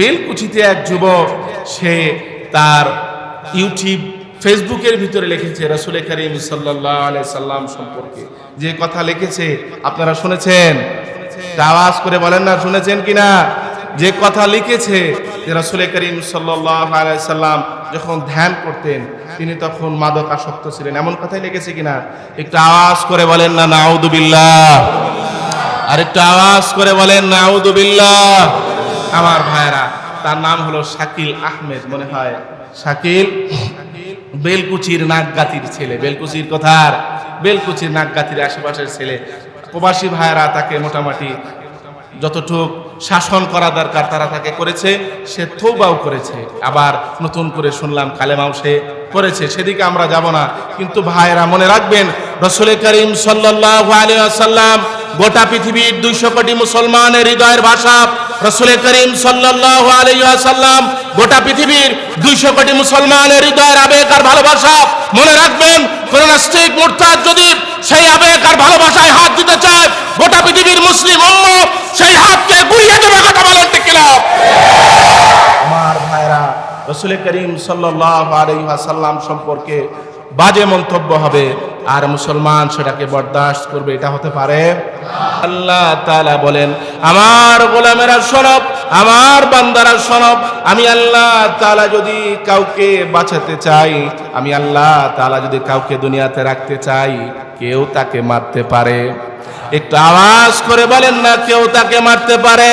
বেলকুচিতে এক যুবক, সে তার ইউটিউব, ফেসবুকের ভিতরে লিখেছে রসুল করিম সাল্লাহ সাল্লাম সম্পর্কে। যে কথা লিখেছে, আপনারা শুনেছেন? আওয়াজ করে বলেন না, শুনেছেন কিনা? যে কথা লিখেছে যে রসুল করিম সাল্লাম যখন ধ্যান করতেন, তিনি তখন মাদক আসক্ত ছিলেন। এমন কথাই লিখেছে কিনা? একটু আওয়াজ করে বলেন না নাউদুবিল্লাহ আর একটু আওয়াজ করে বলেন নাউদুবিল্লাহ আমার ভাইরা তার নাম হলো শাকিল আহমেদ, মনে হয়। শাকিল, বেলকুচির নাগগাতির ছেলে। বেলকুচির কথার? বেলকুচির নাগগাতির আশেপাশের ছেলে। প্রবাসী ভাইরা তাকে মোটামুটি যতটুক শাসন করা দরকার তারা তাকে করেছে, সে থৌবাও করেছে। আবার নতুন করে শুনলাম কালেমাও সে করেছে। সেদিকে আমরা যাব না। কিন্তু ভাইরা মনে রাখবেন রসুল করিম সাল্লাহ আলিয়া সাল্লাম গোটা পৃথিবীর দুইশো কোটি মুসলমানের হৃদয়ের ভাষা রসুল করিম সাল্লাম গোটা পৃথিবীর দুইশো কোটি মুসলমানের হৃদয়ের আবেগ আর ভালোবাসা মনে রাখবেন, কোন নাস্তিক মোর্চার যদি সেই আবেগ আর ভালোবাসায় হাত দিতে চায়, গোটা পৃথিবীর মুসলিম উম্মত সেই হাতকে গুড়িয়ে দেবে কথা বলেন কিনা? আমার ভাইরা রসুল করিম সাল্লাম সম্পর্কে বাজে মন্তব্য হবে। আর মুসলমান সেটাকে বরদাস্ত করবে, এটা হতে পারে? আল্লাহ তাআলা বলেন, আমার গোলামেরা সনব, আমার বান্দারা সনব, আমি আল্লাহ তালা যদি কাউকে বাঁচাতে চাই, আমি আল্লাহ তালা যদি কাউকে দুনিয়াতে রাখতে চাই, কেউ তাকে মারতে পারে। একটু আওয়াজ করে বলেন না, কেউ তাকে মারতে পারে?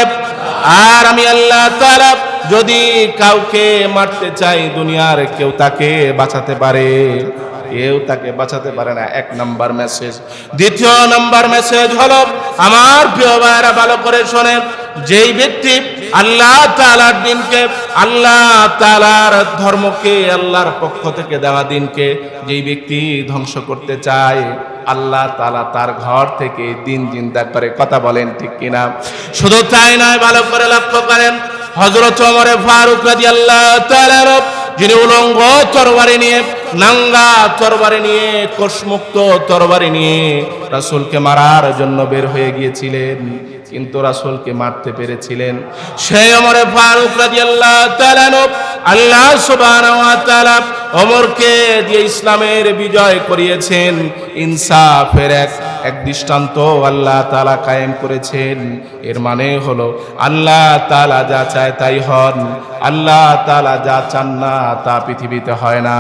আর আমি আল্লাহ তাআলা যদি কাউকে মারতে চাই, দুনিয়ার কেউ তাকে বাঁচাতে পারে? কেউ তাকে বাঁচাতে পারে না। এক নাম্বার মেসেজ দ্বিতীয় নাম্বার মেসেজ হলো, আমার প্রিয় ভাইরা ভালো করে শোনেন। যেই ব্যক্তি আল্লাহ তালার দিনকে, আল্লাহ তালার ধর্মকে, আল্লাহর পক্ষ থেকে দেওয়া দিনকে যেই ব্যক্তি ধ্বংস করতে চায়, আল্লাহ তালা তার ঘর থেকে দিন জিন্দা করে কথা বলেন, ঠিক কিনা? শুধু তাই নয়, ভালো করে লক্ষ্য করেন। হজরত ওমরে ফারুক রাজি আল্লাহ যিনি উলঙ্গ তরবারি নিয়ে, নাঙ্গা তরবারি নিয়ে, কোষমুক্ত তরবারি নিয়ে রাসূলকে মারার জন্য বের হয়ে গিয়েছিলেন, কিন্তু রাসূলকে মারতে পেরেছিলেন। সেই অমরে ফারুক রাদিয়াল্লাহু তাআলা আল্লাহ সুবহানাহু ওয়া তাআলা ওমরকে দিয়ে ইসলামের বিজয় করিয়েছেন। ইনসাফের এক এক দৃষ্টান্ত আল্লাহ তালা কায়েম করেছেন। এর মানে হলো, আল্লাহ তাআলা যা চায় তাই হন। আল্লাহ তালা যা চান না তা পৃথিবীতে হয় না।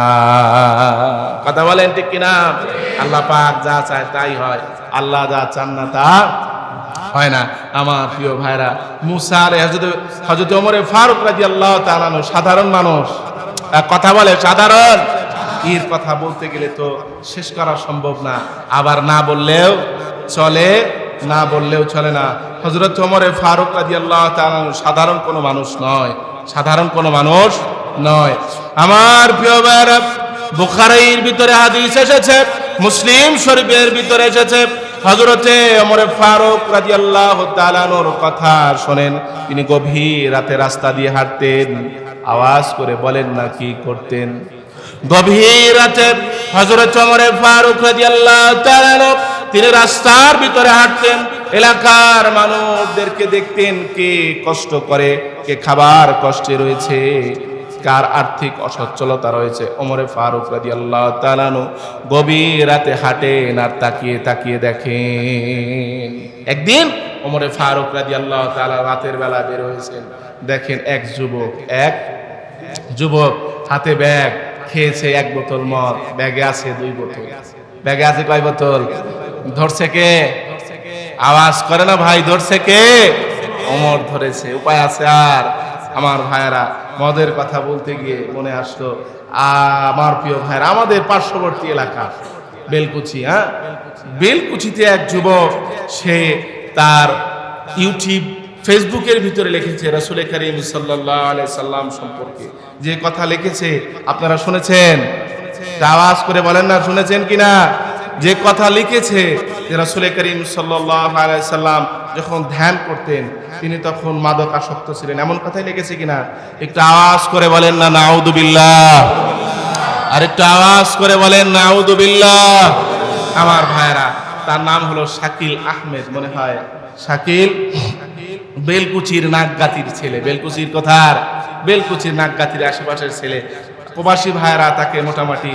কথা বলেন ঠিক কিনা? আল্লাহ পাক যা চায় তাই হয়। আল্লাহ যা চান না তা হয় না। আমার প্রিয় ভাইরা মুসার হজরত ওমরে ফারুক রাজি আল্লাহ তালানো সাধারণ মানুষ। কথা বলে, সাধারণ। এর কথা বলতে গেলে তো শেষ করা সম্ভব না। আবার না বললেও চলে, না বললেও চলে না। হজরত ওমরে ফারুক রাজি আল্লাহ সাধারণ কোনো মানুষ নয়। সাধারণ কোনো মানুষ নয়। আমার প্রিয় ভাইরা বুখারীর ভিতরে হাদিস এসেছে, মুসলিম শরীফের ভিতরে এসেছে। হজরতে ওমরে ফারুক রাদিয়াল্লাহু তাআলার কথা শোনেন। তিনি গভীর রাতে রাস্তা দিয়ে হাঁটতেন। আওয়াজ করে বলেন, না, কি করতেন? গভীর রাতে হজরত ওমরে ফারুক রাদিয়াল্লাহু তিনি রাস্তার ভিতরে হাঁটতেন, এলাকার মানুষদেরকে দেখতেন কে কষ্ট করে, কে খাবার কষ্টে রয়েছে, কার আর্থিক অসচ্ছলতা রয়েছে। ওমরে ফারুক রাজি আল্লাহ তালানু গভীর রাতে হাঁটেন আর তাকিয়ে তাকিয়ে দেখেন। একদিন ওমরে ফারুক রাজি আল্লাহ তালা রাতের বেলা বের হয়েছেন, দেখেন এক যুবক এক যুবক হাতে ব্যাগ খেয়েছে এক বোতল মদ। ব্যাগে আছে দুই বোতল। ব্যাগে আছে কয় বোতল? ধরছে কে? আওয়াজ করে না ভাই, ধরছে কে? অমর ধরেছে। উপায় আছে আর। আমার ভাইয়েরা, মদের কথা বলতে গিয়ে মনে আসলো আমার প্রিয় ভাইয়েরা, আমাদের পার্শ্ববর্তী এলাকা, বেলকুচি হ্যাঁ? বেলকুচিতে এক যুবক, সে তার ইউটিউব ফেসবুকের ভিতরে লিখেছে রসুল করিম সাল্লাহ সাল্লাম সম্পর্কে। যে কথা লিখেছে, আপনারা শুনেছেন? আওয়াজ করে বলেন না, শুনেছেন কিনা? যে কথা লিখেছে যে রসুল করিম সাল্লাম যখন ধ্যান করতেন, তিনি তখন মাদক আসক্ত ছিলেন। এমন কথাই লিখেছে কিনা? একটু আওয়াজ করে বলেন না নাউদুবিল্লাহ আর একটু আওয়াজ করে বলেন নাউদুবিল্লাহ আমার ভাইরা তার নাম হলো শাকিল আহমেদ, মনে হয়। শাকিল বেলকুচির নাগগাতির ছেলে। বেলকুচির কথার? বেলকুচির নাগগাতির আশেপাশের ছেলে। প্রবাসী ভাইয়েরা তাকে মোটামুটি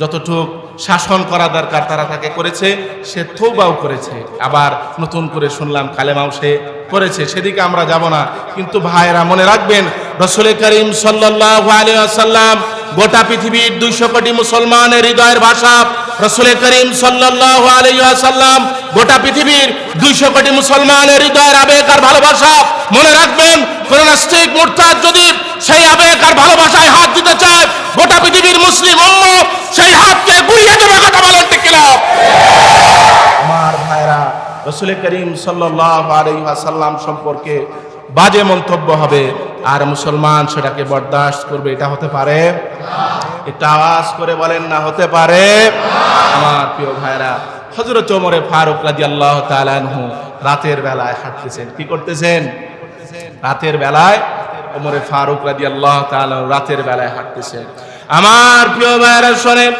যতটুক শাসন করা দরকার তারা তাকে করেছে, সে থৌবাও করেছে। আবার নতুন করে শুনলাম কালেমাও সে করেছে। সেদিকে আমরা যাব না। কিন্তু ভাইয়েরা মনে রাখবেন, রসুল করিম সাল্লাল্লাহু আলাইহি ওয়াসাল্লাম গোটা পৃথিবীর দুইশো কোটি মুসলমানের হৃদয়ের ভাষা রসুল করিম ওয়াসাল্লাম গোটা পৃথিবীর দুইশো কোটি মুসলমানের হৃদয়ের আবেগ আর ভালোবাসা মনে রাখবেন, কোন নাস্তিক, মুরতাদ যদি সেই আবেগ আর ভালোবাসায় হাত দিতে চায়, গোটা পৃথিবীর মুসলিম উম্মত সেই হাতকে গুড়িয়ে দেবে কথা বলেন ঠিক আমার ভাইরা রসুল করিম ওয়াসাল্লাম সম্পর্কে বাজে মন্তব্য হবে, আর মুসলমান সেটাকে বরদাস্ত করবে, এটা হতে পারে এটা আওয়াজ করে বলেন না, হতে পারে? আমার প্রিয় ভাইরা হজরত ওমরে ফারুক রাদিয়াল্লাহু তাআলা আনহু রাতের বেলায় হাঁটতেছেন। কি করতেছেন? রাতের বেলায় ওমরে ফারুক রাদিয়াল্লাহু তাআলা রাতের বেলায় হাঁটতেছেন। আমার প্রিয় ভাইরা, শোনেন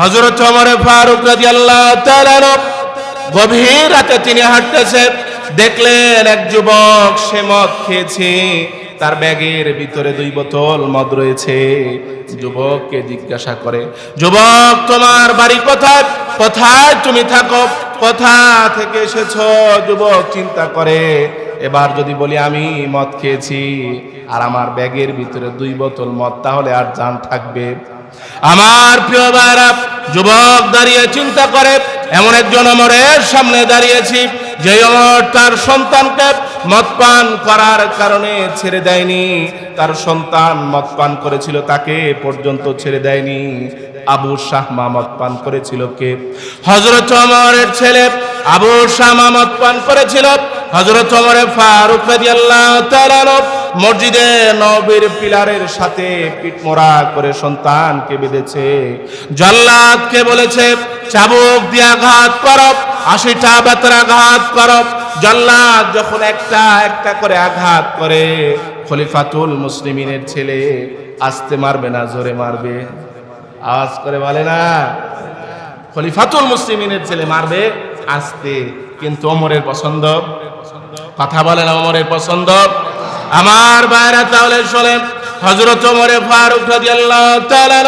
হজরত ওমরে ফারুক রাদিয়াল্লাহু তাআলা আনহু গভীর রাতে তিনি হাঁটতেছেন। দেখলেন এক যুবক সে মদ খেয়েছে, তার ব্যাগের ভিতরে দুই বোতল মদ রয়েছে। যুবককে জিজ্ঞাসা করে, যুবক, তোমার বাড়ি কোথায়? কোথায় তুমি থাকো? কোথা থেকে এসেছ? যুবক চিন্তা করে, এবার যদি বলি আমি মদ খেয়েছি, আর আমার ব্যাগের ভিতরে দুই বোতল মদ, তাহলে আর জান থাকবে। আমার প্রিয় ভাইরা যুবক দাঁড়িয়ে চিন্তা করে, এমন একজন অমরের সামনে দাঁড়িয়েছি যে তার সন্তানকে মদ পান করার কারণে ছেড়ে দেয়নি, তার সন্তান মদ পান করেছিল তাকে পর্যন্ত ছেড়ে দেয়নি। আবু শাহ মামদ পান করেছিল কে? হজরত অমরের ছেলে আবু শাহ মামদ পান করেছিল। হজরত অমরে ফারুক রাদিয়াল্লাহু তাআলা মসজিদে নবীর পিলারের সাথে পিঠ মোড়া করে সন্তানকে বেঁধেছে জল্লাদকে বলেছে চাবুক দিয়ে আঘাত করো, আশিটা বেতর আঘাত করো। জল্লাদ যখন একটা একটা করে আঘাত করে, খলিফাতুল মুসলিমিনের ছেলে আস্তে মারবে না, জোরে মারবে। আওয়াজ করে বলে না, খলিফাতুল মুসলিমিনের ছেলে মারবে আস্তে, কিন্তু অমরের পছন্দ। কথা বলে না অমরের পছন্দ। আমার বাইরা তাহলে শোনেন হজরত ওমরে ফারুক রাদিয়াল্লাহু তাআলা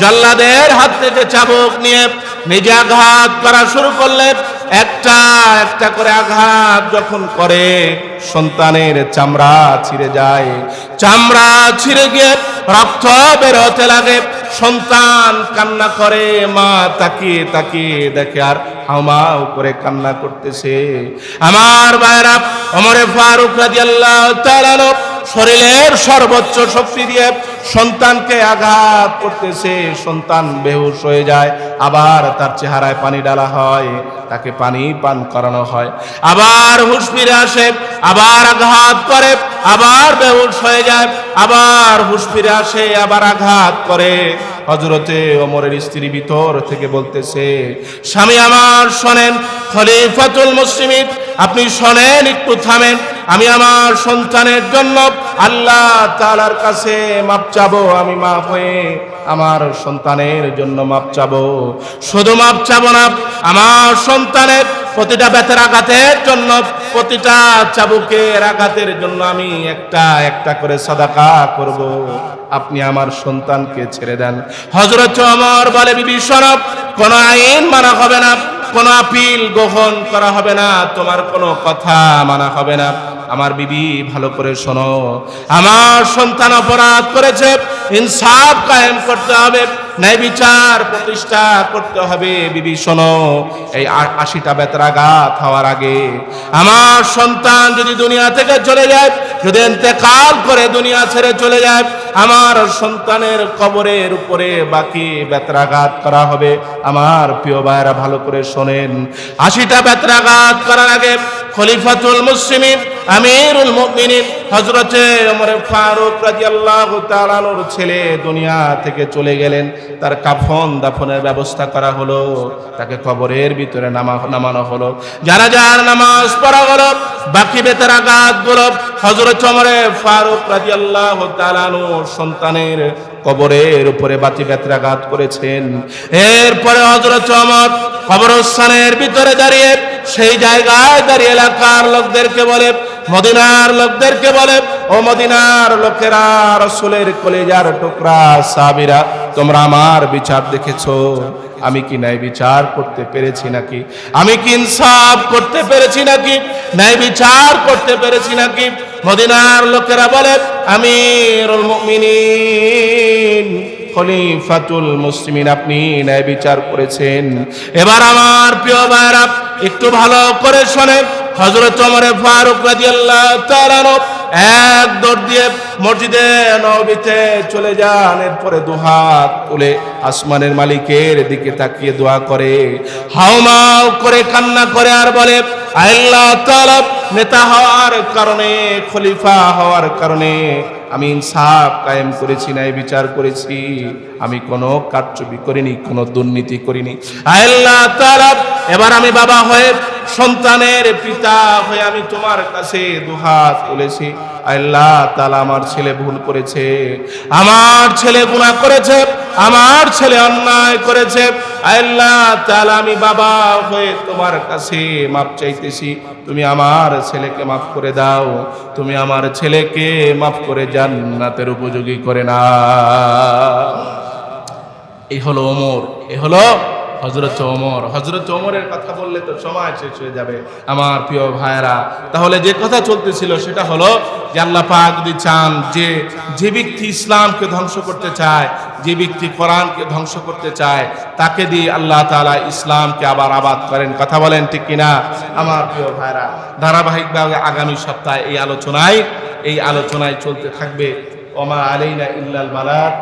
জল্লাদের হাত থেকে চাবুক নিয়ে নিজে আঘাত করা শুরু করলেন একটা একটা করে আঘাত যখন করে, সন্তানের চামড়া ছিঁড়ে যায়। চামড়া ছিঁড়ে গিয়ে রক্ত বেরোতে লাগে। সন্তান কান্না করে, মা তাকিয়ে তাকিয়ে দেখে, আর হামাও করে কান্না করতেছে। আমার ভাইরা অমরে ফারুক রাদিয়াল্লাহু তাআলা শরীরের সর্বোচ্চ শক্তি দিয়ে সন্তানকে আঘাত করতেছে, সন্তান বেহুশ হয়ে যায়, আবার তার চেহারায় পানি ডালা হয়, তাকে পানি পান করানো হয়। আবার হুশ ফিরে আসে, আবার আঘাত করে, আবার বেহুশ হয়ে যায়, আবার হুশ ফিরে আসে, আবার আঘাত করে। হজরতে ওমরের স্ত্রী ভিতর থেকে বলতেছে, স্বামী আমার শোনেন, খলিফাতুল মুসলিমিন আপনি শোনেন, একটু থামেন। আমি আমার সন্তানের জন্য আল্লাহ তালার কাছে মাপ চাবো, আমি মাপ হয়ে আমার সন্তানের জন্য মাপ চাবো। শুধু মাপ চাবো না, আমার সন্তানের প্রতিটা ব্যথার আঘাতের জন্য, প্রতিটা চাবুকের আঘাতের জন্য আমি একটা একটা করে সদাকা করব। আপনি আমার সন্তানকে ছেড়ে দেন। হজরত অমর বলে, বিবি সরব, কোন আইন মানা হবে না। কোনো আপিল গ্রহণ করা হবে না, তোমার কোনো কথা মানা হবে না। আমার বিবি, ভালো করে শোনো। আমার সন্তান অপরাধ করেছে, ইনসাফ কায়েম করতে হবে, ন্যায় বিচার প্রতিষ্ঠা করতে হবে। বিবি, শোনো, এই আশিটা বেতরাঘাত হওয়ার আগে আমার সন্তান যদি দুনিয়া থেকে চলে যায় যদি এতেকাল করে দুনিয়া ছেড়ে চলে যায়, আমার সন্তানের কবরের উপরে বাকি বেতরাঘাত করা হবে। আমার প্রিয় ভাইরা ভালো করে শোনেন। আশিটা বেতরাঘাত করার আগে খলিফাতুল মুসলিমিন আমিরুল মুমিনিন, হযরতে ওমর ফারুক রাদিয়াল্লাহু তাআলার ছেলে দুনিয়া থেকে চলে গেলেন। তার কাফন দাফনের ব্যবস্থা করা হলো, তাকে কবরের ভিতরে নামা, নামানো হলো। যারা যার নামাজ পড়া হলো, বাকি বেতের আঘাতগুলো হযরত ওমর ফারুক রাদিয়াল্লাহু তাআলার সন্তানের কবরের উপরে বাতি বেত্রাঘাত করেছেন। এরপরে হযরত ওমর কবরস্থানের ভিতরে দাঁড়িয়ে, সেই জায়গায় দাঁড়িয়ে এলাকার লোকদেরকে বলে মদিনার লোকদেরকে বলে, ও মদিনার লোকেরা, রসুলের কলেজার টুকরা সাবিরা তোমরা আমার বিচার দেখেছ। আমি কি ন্যায় বিচার করতে পেরেছি নাকি? আমি কি ইনসাফ করতে পেরেছি নাকি? ন্যায় বিচার করতে পেরেছি নাকি? মদিনার লোকেরা বলে, আমিরুল মুমিনিন, খলিফাতুল মুসলিমিন, আপনি ন্যায় বিচার করেছেন। এবার আমার প্রিয় ভাইরা একটু ভালো করে শোনেন। হজরত ওমর ফারুক এক দৌড় দিয়ে মসজিদে নবীতে চলে যান। এরপরে দুহাত তুলে আসমানের মালিকের দিকে তাকিয়ে দোয়া করে হাউমাউ করে কান্না করে আর বলে, আল্লাহ তাআলা নেতা হওয়ার কারণে, খলিফা হওয়ার কারণে আমি ইনসাফ কায়েম করেছি নাই বিচার করেছি। আমি কোনো কারচুপি করিনি, কোনো দুর্নীতি করিনি। আল্লাহ তাআলা এবার আমি বাবা হয়ে সন্তানের পিতা হয়ে আমি তোমার কাছে দুহাত তুলেছি। আল্লাহ তাআলা আমার ছেলে ভুল করেছে। আমার ছেলে গুণা করেছে, আমার ছেলে অন্যায় করেছে। আল্লাহ তাআলা আমি বাবা হয়ে তোমার কাছে মাপ চাইতেছি। তুমি আমার ছেলেকে মাফ করে দাও। তুমি আমার ছেলেকে মাফ করে জান্নাতের উপযোগী করে না এই হলো ওমর এ হলো হজরত ওমর হজরত ওমরের কথা বললে তো সময় শেষ হয়ে যাবে। আমার প্রিয় ভাইরা তাহলে যে কথা চলতেছিল সেটা হলো যে আল্লাহ পাক যদি চান যে যে ব্যক্তি ইসলামকে ধ্বংস করতে চায়, যে ব্যক্তি কোরআনকে ধ্বংস করতে চায়, তাকে দিয়ে আল্লাহ তাআলা ইসলামকে আবার আবাদ করেন। কথা বলেন ঠিক কিনা? আমার প্রিয় ভাইরা ধারাবাহিকভাবে আগামী সপ্তাহে এই আলোচনায় এই আলোচনায় চলতে থাকবে, ওমা আলাইনা ইল্লাল বালাগ